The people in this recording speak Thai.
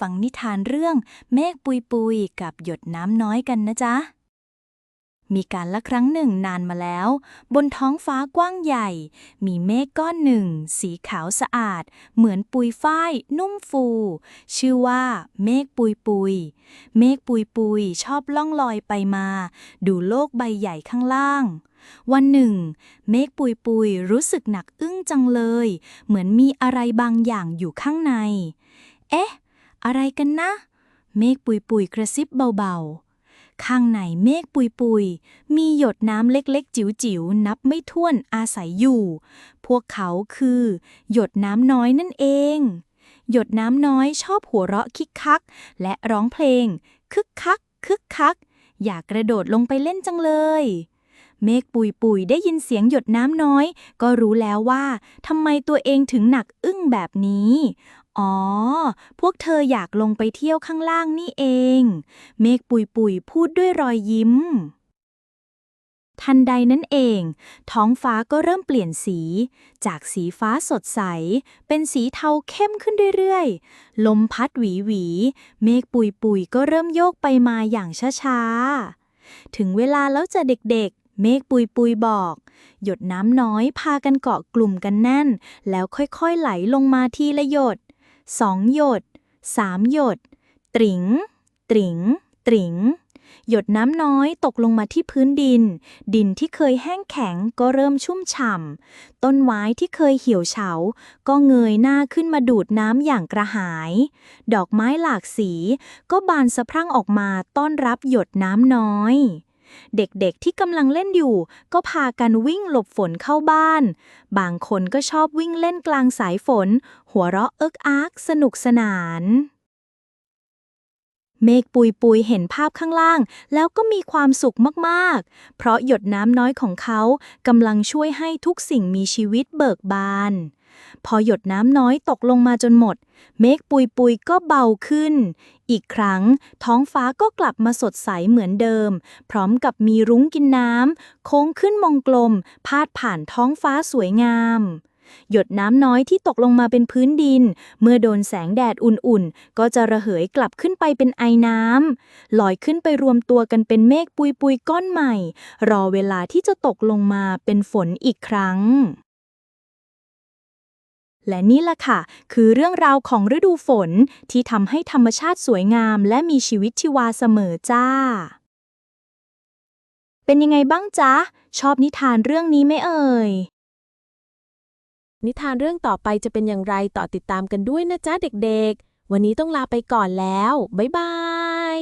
ฟังนิทานเรื่องเมฆปุยปุยกับหยดน้ำน้อยกันนะจ๊ะ มีการละครั้งหนึ่งนานมาแล้ว บนท้องฟ้ากว้างใหญ่ มีเมฆก้อนหนึ่ง สีขาวสะอาด เหมือนปุยฝ้าย นุ่มฟู ชื่อว่าเมฆปุยปุย เมฆปุยปุยชอบล่องลอยไปมา ดูโลกใบใหญ่ข้างล่างวันหนึ่ง เมฆปุยปุยรู้สึกหนักอึ้งจังเลย เหมือนมีอะไรบางอย่างอยู่ข้างใน เอ๊ะ อะไรกันนะ เมฆปุยปุยกระซิบเบาๆ ข้างในเมฆปุยปุยมีหยดน้ำเล็กๆ จิ๋วๆ นับไม่ถ้วนอาศัยอยู่ พวกเขาคือ หยดน้ำน้อยนั่นเอง หยดน้ำน้อยชอบหัวเราะคิกคัก และร้องเพลง คึกคัก คึกคัก อยากกระโดดลงไปเล่นจังเลย เมฆปุยปุยได้ยินเสียงหยดน้ำน้อย ก็รู้แล้วว่าทำไมตัวเองถึงหนักอึ้งแบบนี้ อ๋อ พวกเธออยากลงไปเที่ยวข้างล่างนี่เอง เมฆปุยปุยพูดด้วยรอยยิ้มทันใดนั้นเอง ท้องฟ้าก็เริ่มเปลี่ยนสี จากสีฟ้าสดใส เป็นสีเทาเข้มขึ้นเรื่อยๆ ลมพัดหวีหวี เมฆปุยปุยก็เริ่มโยกไปมาอย่างช้าๆ ถึงเวลาแล้วจะเด็กๆ เมฆปุยปุยบอก หยดน้ำน้อยพากันเกาะกลุ่มกันแน่น แล้วค่อยๆไหลลงมาทีละหยดสองหยดสามหยด ตริง ตริง ตริง หยดน้ำน้อยตกลงมาที่พื้นดิน ดินที่เคยแห้งแข็งก็เริ่มชุ่มฉ่ำ ต้นไม้ที่เคยเหี่ยวเฉา ก็เงยหน้าขึ้นมาดูดน้ำอย่างกระหาย ดอกไม้หลากสี ก็บานสะพรั่งออกมาต้อนรับหยดน้ำน้อย เด็กๆที่กำลังเล่นอยู่ ก็พากันวิ่งหลบฝนเข้าบ้าน บางคนก็ชอบวิ่งเล่นกลางสายฝน หัวเราะเอิกอาร์กสนุกสนาน เมฆปุยปุยเห็นภาพข้างล่าง แล้วก็มีความสุขมากๆ เพราะหยดน้ำน้อยของเขากำลังช่วยให้ทุกสิ่งมีชีวิตเบิกบาน พอหยดน้ำน้อยตกลงมาจนหมด เมฆปุยปุยก็เบาขึ้น อีกครั้ง ท้องฟ้าก็กลับมาสดใสเหมือนเดิม พร้อมกับมีรุ้งกินน้ำโค้งขึ้นมองกลม พาดผ่านท้องฟ้าสวยงาม หยดน้ำน้อยที่ตกลงมาเป็นพื้นดิน เมื่อโดนแสงแดดอุ่นๆ ก็จะระเหยกลับขึ้นไปเป็นไอน้ำลอยขึ้นไปรวมตัวกันเป็นเมฆปุยปุยๆก้อนใหม่ รอเวลาที่จะตกลงมาเป็นฝนอีกครั้ง และนี่ล่ะค่ะ คือเรื่องราวของฤดูฝนที่ทำให้ธรรมชาติสวยงาม และมีชีวิตชีวาเสมอจ้า เป็นยังไงบ้างจ๊ะ ชอบนิทานเรื่องนี้ไหมเอ่ย นิทานเรื่องต่อไปจะเป็นอย่างไรต่อติดตามกันด้วยนะจ๊ะเด็กๆ วันนี้ต้องลาไปก่อนแล้ว บ๊ายบาย